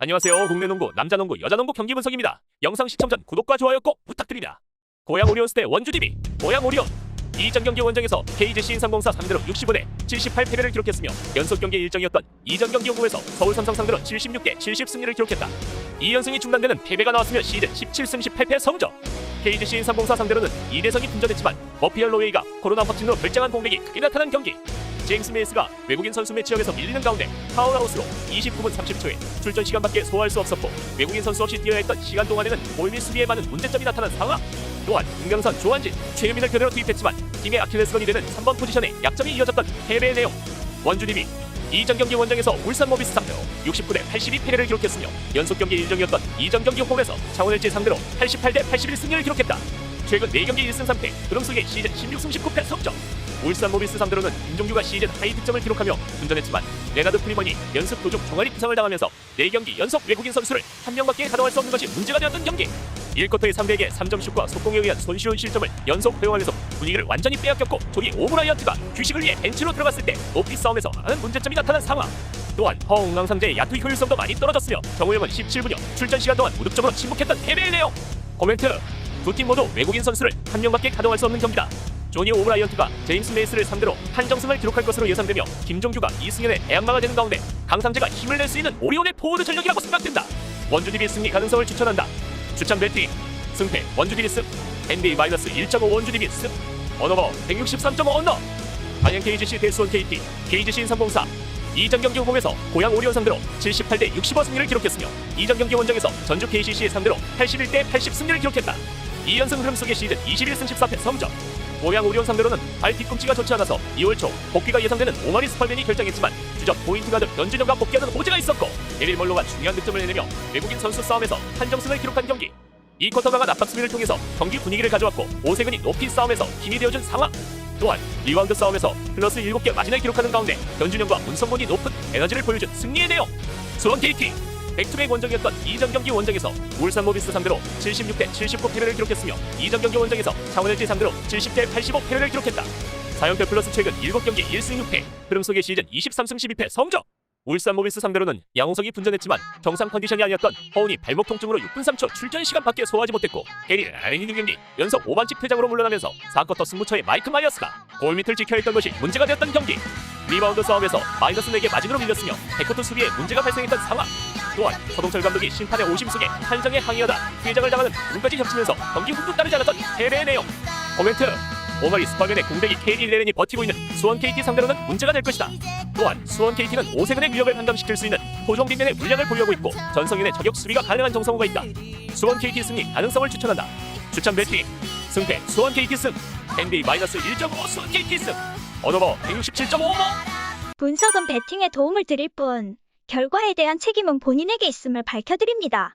안녕하세요. 국내 농구, 남자 농구, 여자 농구 경기 분석입니다. 영상 시청 전 구독과 좋아요 꼭 부탁드립니다. 고양 오리온스 대 원주 DB, 고양 오리온. 이전 경기 원정에서 KGC 인삼공사 상대로 65대 78 패배를 기록했으며 연속 경기 일정이었던 이전 경기 홈에서 서울 삼성 상대로 76대 70 승리를 기록했다. 2연승이 중단되는 패배가 나왔으며 시즌 17승 18패 성적. KGC 인삼공사 상대로는 2대성이 분전했지만 머피얼 로웨이가 코로나 확진으로 결정한 공백이 크게 나타난 경기. 제임스 메이스가 외국인 선수 매치역에서 밀리는 가운데 파울아웃으로 29분 30초에 출전 시간밖에 소화할 수 없었고 외국인 선수 없이 뛰어야 했던 시간 동안에는 골및 수비에 많은 문제점이 나타난 상황. 또한 김경선, 조한진, 최유민을 교대로 투입했지만 팀의 아킬레스건이 되는 3번 포지션에 약점이 이어졌던 패배의 내용. 원주 DB 이 전 경기 원정에서 울산 모비스 상대로 69대 82 패배를 기록했으며 연속 경기 일정이었던 이전 경기 홈에서 창원 LG 상대로 88대 81 승리를 기록했다. 최근 4경기 1승 3패 흐름 속의 시즌 16승 19패 성적 울산 모비스 상대로는 김종규가 시즌 하이 득점을 기록하며 분전했지만 레나드 프리먼이 연습 도중 종아리 부상을 당하면서 4경기 연속 외국인 선수를 한 명밖에 가동할 수 없는 것이 문제가 되었던 경기 1쿼터의 상대에게 3점 슛과 속공에 의한 손쉬운 실점을 연속 허용하면서 분위기를 완전히 빼앗겼고 조니 오브라이언트가 휴식을 위해 벤치로 들어갔을 때 높이 싸움에서 많은 문제점이 나타난 상황 또한 허웅랑 상대의 야투 효율성도 많이 떨어졌으며 정우영은 17분여 출전 시간 동안 무득점으로 침묵했던 패배의 내용 코멘트 두 팀 모두 외국인 선수를 한 명밖에 가동할 수 없는 경기다. 조니 오브라이언트가 제임스 메이스를 상대로 한정승을 기록할 것으로 예상되며 김종규가 이승현의 대항마가 되는 가운데 강상재가 힘을 낼 수 있는 오리온의 포워드 전력이라고 생각된다. 원주 DB 승리 가능성을 추천한다. 추천 배팅 승패 원주 승 NBA 마이너스 1.5 원주 DB 승 언어버 163.5 언어 안양 KGC 대수원 KT KGC 인삼공사 이전 경기 홈에서 고양 오리온 상대로 78대 65 승리를 기록했으며 이전 경기 원정에서 전주 KCC의 상대로 81대 80 승리를 기록했다. 2연승 흐름 속의 시즌 21승 14패 성적. 고양 오리온 상대로는 발 뒤꿈치가 좋지 않아서 2월 초 복귀가 예상되는 오마리 스펄맨이 결정했지만 주전 포인트 가드 연준영과 복귀하는 호재가 있었고 에릴 멀로가 중요한 득점을 내내며 외국인 선수 싸움에서 한정승을 기록한 경기. 이 쿼터 강한 압박 수비를 통해서 경기 분위기를 가져왔고 오세근이 높이 싸움에서 힘이 되어준 상황. 또한 리바운드 싸움에서 플러스 7개 마진을 기록하는 가운데 변준영과 문성곤이 높은 에너지를 보여준 승리의 내용. 수원 KT 백투백 원정이었던 이전 경기 원정에서 울산 모비스 상대로 76대 79 패배를 기록했으며 이전 경기 원정에서 창원 LG 상대로 70대 85 패배를 기록했다. 4연패 플러스 최근 7경기 1승 6패 흐름 속의 시즌 23승 12패 성적 울산 모비스 상대로는 양홍석이 분전했지만 정상 컨디션이 아니었던 허운이 발목 통증으로 6분 3초 출전 시간 밖에 소화하지 못했고 게리 라인이 경기 연속 5반칙 퇴장으로 물러나면서 4쿼터 승부처의 마이크 마이어스가 골 밑을 지켜야 했던 것이 문제가 되었던 경기. 리바운드 싸움에서 마이너스 4개 마진으로 밀렸으며 백코트 수비에 문제가 발생했던 상황. 또한 서동철 감독이 심판의 오심 속에 한정에 항의하다 퇴장을 당하는 부분까지 겹치면서 경기 훈도 따르지 않았던 패배의 내용. 코멘트 오마리 스파맨의 공백이 KD 레렌이 버티고 있는 수원 KT 상대로는 문제가 될 것이다. 또한 수원 KT는 오세근의 위력을 감당시킬 수 있는 토종 빅맨의 물량을 보유하고 있고 전성인의 저격 수비가 가능한 정성호가 있다. 수원 KT 승리 가능성을 추천한다. 추천 배팅 승패 수원 KT 승 NBA 마이너스 1.5 수원 KT 승 언어버 167.5모 분석은 배팅에 도움을 드릴 뿐, 결과에 대한 책임은 본인에게 있음을 밝혀드립니다.